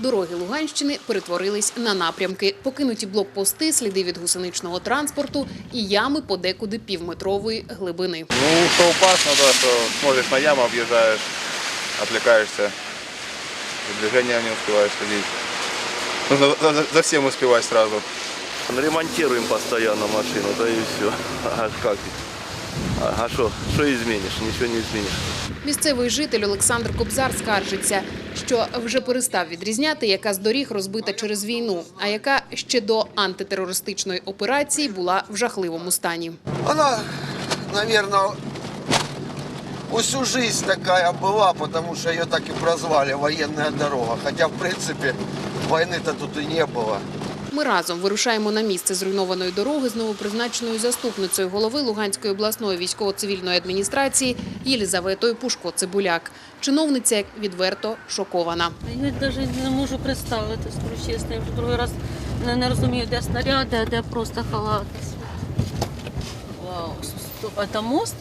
Дороги Луганщини перетворились на напрямки. Покинуті блокпости, сліди від гусеничного транспорту і ями подекуди півметрової глибини. Ну, что опасно, да, что смотришь на яму, объезжаешь, отвлекаешься, за движением не успеваешь следить. Нужно за, за- за всем успевать сразу. Ремонтируем постоянно машину, да и все. А как? А что? Что изменишь? Ничего не изменишь. Місцевий житель Олександр Кобзар скаржиться, що вже перестав відрізняти, яка з доріг розбита через війну, а яка ще до антитерористичної операції була в жахливому стані. Она, наверное, всю жизнь такая была, потому что ее так и прозвали военная дорога. Хотя, в принципе, войны-то тут и не было. Ми разом вирушаємо на місце зруйнованої дороги з новопризначеною заступницею голови Луганської обласної військово-цивільної адміністрації Єлізаветою Пушко-Цибуляк. Чиновниця відверто шокована. Я навіть не можу представити, скажу чесно. Я вже другий раз не, розумію, де снаряди, а де просто халат. Вау, это мост?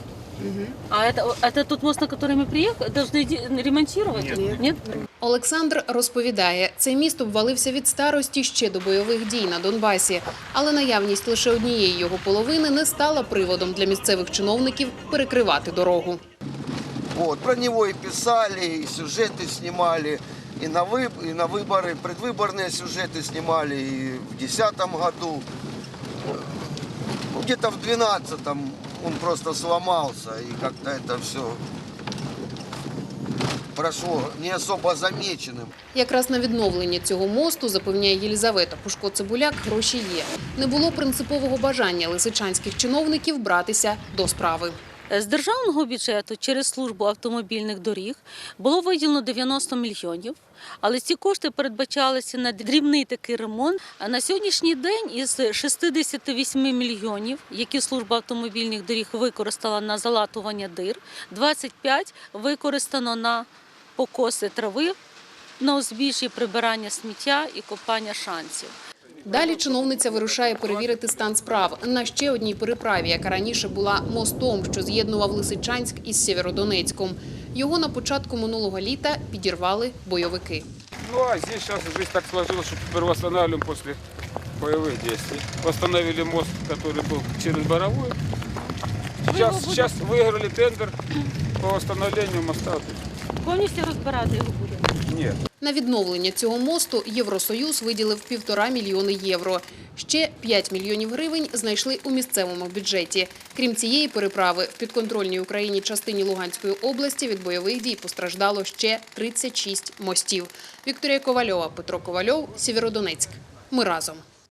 А это, это тот мост, на который мы приехали? Должны иди- ремонтировать? Нет. Нет? Олександр розповідає, цей міст обвалився від старості ще до бойових дій на Донбасі, але наявність лише однієї його половини не стала приводом для місцевих чиновників перекривати дорогу. Вот, про него и писали, и сюжеты снимали, и на, выб... и на выборы, предвыборные сюжеты снимали и в 2010 году. Ну, где-то в 2012 он просто сломался, и как-то это все прошло не особо замеченим. Якраз на відновлення цього мосту, запевняє Єлізавета Пушко-Цибуляк, гроші є. Не було принципового бажання лисичанських чиновників братися до справи. З державного бюджету через службу автомобільних доріг було виділено 90 мільйонів, але ці кошти передбачалися на дрібний такий ремонт. А на сьогоднішній день із 68 мільйонів, які служба автомобільних доріг використала на залатування дир, 25 використано на покоси трави, на узбіжжі прибирання сміття і копання шансів. Далі чиновниця вирушає перевірити стан справ на ще одній переправі, яка раніше була мостом, що з'єднував Лисичанськ із Сєвєродонецьком. Його на початку минулого літа підірвали бойовики. Ну а здесь сейчас жизнь так сложилась, что теперь восстанавливаем после боевых действий. Восстановили мост, который был через Боровую. Сейчас, сейчас выиграли тендер по восстановлению моста. Повністю розбирати його буде. Нет. На відновлення цього мосту Євросоюз виділив півтора мільйони євро. Ще 5 мільйонів гривень знайшли у місцевому бюджеті. Крім цієї переправи, в підконтрольній Україні частині Луганської області від бойових дій постраждало ще 36 мостів. Вікторія Ковальова, Петро Ковальов, Сєвєродонецьк. Ми разом.